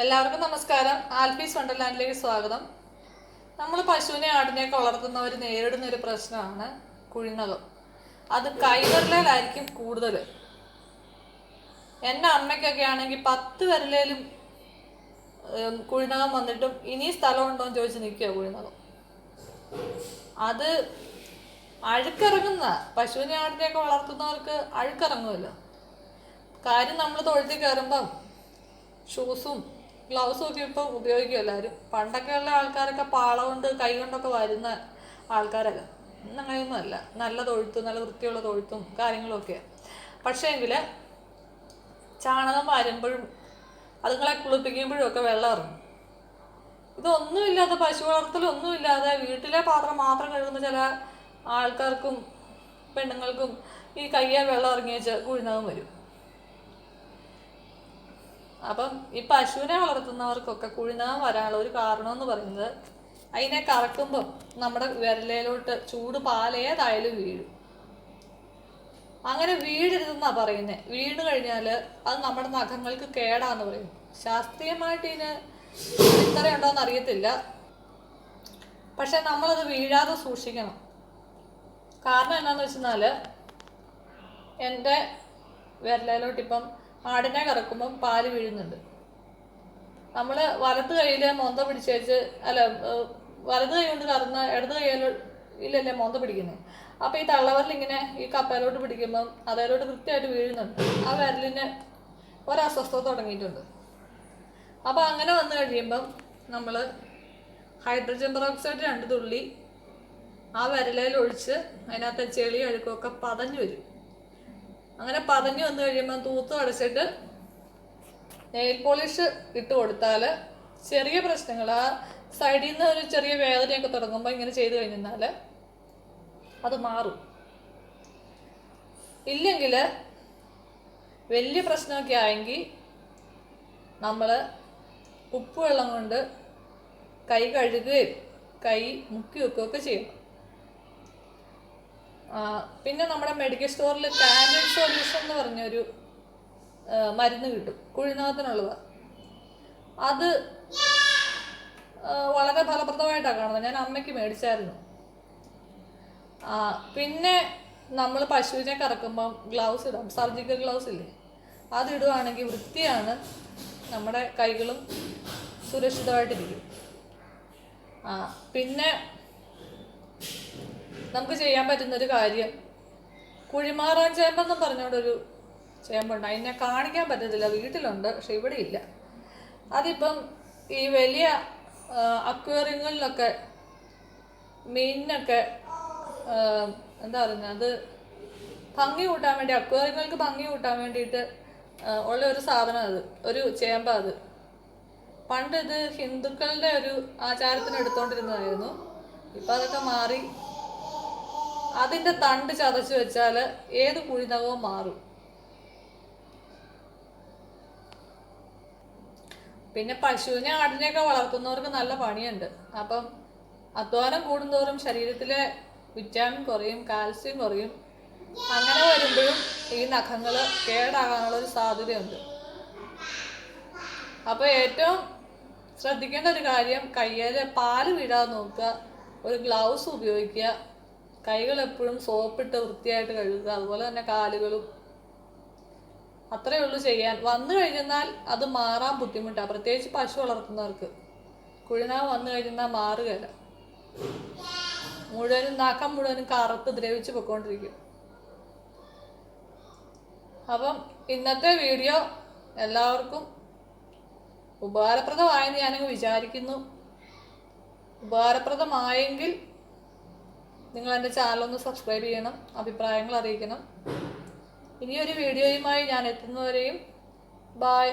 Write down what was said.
എല്ലാവർക്കും നമസ്കാരം. ആൽഫീസ് വണ്ടർലാൻഡിലേക്ക് സ്വാഗതം. നമ്മൾ പശുവിനെ ആടിനെയൊക്കെ വളർത്തുന്നവർ നേരിടുന്ന ഒരു പ്രശ്നമാണ് കുഴിനകം അത് കൈവിരലിലായിരിക്കും കൂടുതൽ എന്റെ അമ്മയ്ക്കൊക്കെ ആണെങ്കിൽ പത്ത് വിരലേലും കുഴിനകം വന്നിട്ടും ഇനി സ്ഥലം ഉണ്ടോ എന്ന് ചോദിച്ച് നിൽക്കുക കുഴിനകം അത് അഴുക്കിറങ്ങുന്ന പശുവിനെ ആടിനെയൊക്കെ വളർത്തുന്നവർക്ക് അഴുക്കിറങ്ങുമല്ലോ. കാര്യം നമ്മൾ തൊഴുത്തി കയറുമ്പം ഷൂസും ഗ്ലൗസും ഒക്കെ ഇപ്പോൾ ഉപയോഗിക്കും എല്ലാവരും. പണ്ടൊക്കെ ഉള്ള ആൾക്കാരൊക്കെ പാള കൊണ്ട് കൈ കൊണ്ടൊക്കെ വരുന്ന ആൾക്കാരല്ല. ഇന്ന് അങ്ങനെയൊന്നും അല്ല. നല്ല തൊഴുത്തും നല്ല വൃത്തിയുള്ള തൊഴുത്തും കാര്യങ്ങളും ഒക്കെ. പക്ഷേ എങ്കിൽ ചാണകം വാരുമ്പോഴും അതുങ്ങളെ കുളിപ്പിക്കുമ്പോഴും ഒക്കെ വെള്ളം ഇറങ്ങും. ഇതൊന്നുമില്ലാതെ പശു വളർത്തലൊന്നുമില്ലാതെ വീട്ടിലെ പാത്രം മാത്രം കഴുകുന്ന ചില ആൾക്കാർക്കും പെണ്ണുങ്ങൾക്കും ഈ കയ്യെ വെള്ളം ഇറങ്ങി വെച്ച് കുഴിനകം വരും. അപ്പം ഈ പശുവിനെ വളർത്തുന്നവർക്കൊക്കെ കുഴിനാൻ വരാനുള്ള ഒരു കാരണം എന്ന് പറയുന്നത് അതിനെ കറക്കുമ്പം നമ്മുടെ വിരലയിലോട്ട് ചൂട് പാലേതായാലും വീഴും. അങ്ങനെ വീഴരുതെന്നാ പറയുന്നത് വീണ് കഴിഞ്ഞാൽ അത് നമ്മുടെ നഖങ്ങൾക്ക് കേടാന്ന് പറയും. ശാസ്ത്രീയമായിട്ട് ഇതിന് ഇത്രയുണ്ടോന്ന് അറിയത്തില്ല. പക്ഷെ നമ്മളത് വീഴാതെ സൂക്ഷിക്കണം. കാരണം എന്താണെന്ന് വെച്ചെന്നാൽ എന്റെ വിരലയിലോട്ട് ഇപ്പം ആടിനെ കറക്കുമ്പം പാൽ വീഴുന്നുണ്ട്. നമ്മൾ വലത് കൈയിൽ മൊന്ത പിടിച്ച് വെച്ച് അല്ല വലത് കൈ കൊണ്ട് കറന്ന ഇടത് കൈയിലോ ഇല്ലല്ലേ മൊന്ത പിടിക്കുന്നത് അപ്പോൾ ഈ തള്ളവരിൽ ഇങ്ങനെ ഈ കപ്പയിലോട്ട് പിടിക്കുമ്പം അതേലോട്ട് കൃത്യമായിട്ട് വീഴുന്നുണ്ട്. ആ വിരലിന് ഒരസ്വസ്ഥത തുടങ്ങിയിട്ടുണ്ട്. അപ്പോൾ അങ്ങനെ വന്നു കഴിയുമ്പം നമ്മൾ ഹൈഡ്രജൻ പെറോക്സൈഡ് രണ്ട് തുള്ളി ആ വിരലയിൽ ഒഴിച്ച് അതിനകത്ത് ചെളി അഴുക്കൊക്കെ പതഞ്ഞു വരും. അങ്ങനെ പതഞ്ഞു വന്നു കഴിയുമ്പോൾ തൂത്ത് അടച്ചിട്ട് നെയിൽ പോളിഷ് ഇട്ട് കൊടുത്താൽ ചെറിയ പ്രശ്നങ്ങൾ. ആ സൈഡിൽ നിന്ന് ഒരു ചെറിയ വേദനയൊക്കെ തുടങ്ങുമ്പോൾ ഇങ്ങനെ ചെയ്ത് കഴിഞ്ഞാൽ അത് മാറും. ഇല്ലെങ്കിൽ വലിയ പ്രശ്നമൊക്കെ ആയെങ്കിൽ നമ്മൾ ഉപ്പുവെള്ളം കൊണ്ട് കൈ കഴുകുകയും കൈ മുക്കി വെക്കുകയൊക്കെ ചെയ്യണം. പിന്നെ നമ്മുടെ മെഡിക്കൽ സ്റ്റോറിൽ കാൻഡിഡ് സൊല്യൂഷൻ എന്ന് പറഞ്ഞൊരു മരുന്ന് കിട്ടും. കുഴിനകത്തിനുള്ളത്. അത് വളരെ ഫലപ്രദമായിട്ടാണ് കാണുന്നത്. ഞാൻ അമ്മയ്ക്ക് മേടിച്ചായിരുന്നു. പിന്നെ നമ്മൾ പശുവിനെ കറക്കുമ്പം ഗ്ലൗസ് ഇടാം. സർജിക്കൽ ഗ്ലൗസ് ഇല്ലേ? അത് ഇടുവാണെങ്കിൽ വൃത്തിയാണ് നമ്മുടെ കൈകളും സുരക്ഷിതമായിട്ടിരിക്കും. ആ പിന്നെ നമുക്ക് ചെയ്യാൻ പറ്റുന്ന ഒരു കാര്യം. കുഴിമാറാൻ ചേമ്പെന്നും പറഞ്ഞുകൊണ്ടൊരു ചേമ്പുണ്ട്. അതിനെ കാണിക്കാൻ പറ്റത്തില്ല. വീട്ടിലുണ്ട് പക്ഷെ ഇവിടെ ഇല്ല അതിപ്പം ഈ വലിയ അക്വേറിയങ്ങളിലൊക്കെ മീനിനൊക്കെ എന്താ പറയുന്നത് അത് ഭംഗി കൂട്ടാൻ വേണ്ടി അക്വേറിയങ്ങൾക്ക് ഭംഗി കൂട്ടാൻ വേണ്ടിയിട്ട് ഉള്ള ഒരു സാധനം അത് ഒരു ചേമ്പ അത്. പണ്ട് ഇത് ഹിന്ദുക്കളുടെ ഒരു ആചാരത്തിന് എടുത്തോണ്ടിരുന്നതായിരുന്നു ഇപ്പം അതൊക്കെ മാറി അതിന്റെ തണ്ട് ചതച്ചു വെച്ചാൽ ഏത് കുഴിനകവും മാറും. പിന്നെ പശുവിനെ ആടിനെയൊക്കെ വളർത്തുന്നവർക്ക് നല്ല പണിയുണ്ട്. അപ്പം അധ്വാനം കൂടുന്തോറും ശരീരത്തിലെ വിറ്റാമിൻ കുറയും കാൽസ്യം കുറയും. അങ്ങനെ വരുമ്പോഴും ഈ നഖങ്ങൾ കേടാകാനുള്ള ഒരു സാധ്യതയുണ്ട്. അപ്പോൾ ഏറ്റവും ശ്രദ്ധിക്കേണ്ട ഒരു കാര്യം കയ്യിൽ പാൽ വീഴാതെ നോക്കുക ഒരു ഗ്ലൗസ് ഉപയോഗിക്കുക കൈകൾ എപ്പോഴും സോപ്പിട്ട് വൃത്തിയായിട്ട് കഴുകുക അതുപോലെ തന്നെ കാലുകളും. അത്രയേ ഉള്ളൂ ചെയ്യാൻ. വന്നു കഴിഞ്ഞാൽ അത് മാറാൻ ബുദ്ധിമുട്ടാണ് പ്രത്യേകിച്ച് പശു വളർത്തുന്നവർക്ക്. കുഴിനാവ് വന്നു കഴിഞ്ഞാൽ മാറുകയില്ല. മുഴുവനും നാക്കം മുഴുവനും കറുത്ത് ദ്രവിച്ച് പൊയ്ക്കൊണ്ടിരിക്കും അപ്പം ഇന്നത്തെ വീഡിയോ എല്ലാവർക്കും ഉപകാരപ്രദമായെന്ന് ഞാനങ്ങ് വിചാരിക്കുന്നു. ഉപകാരപ്രദമായെങ്കിൽ നിങ്ങൾ എന്റെ ചാനലൊന്ന് സബ്സ്ക്രൈബ് ചെയ്യണം അഭിപ്രായങ്ങൾ അറിയിക്കണം. ഇനിയൊരു വീഡിയോയുമായി ഞാൻ എത്തുന്നവരെയും ബായ്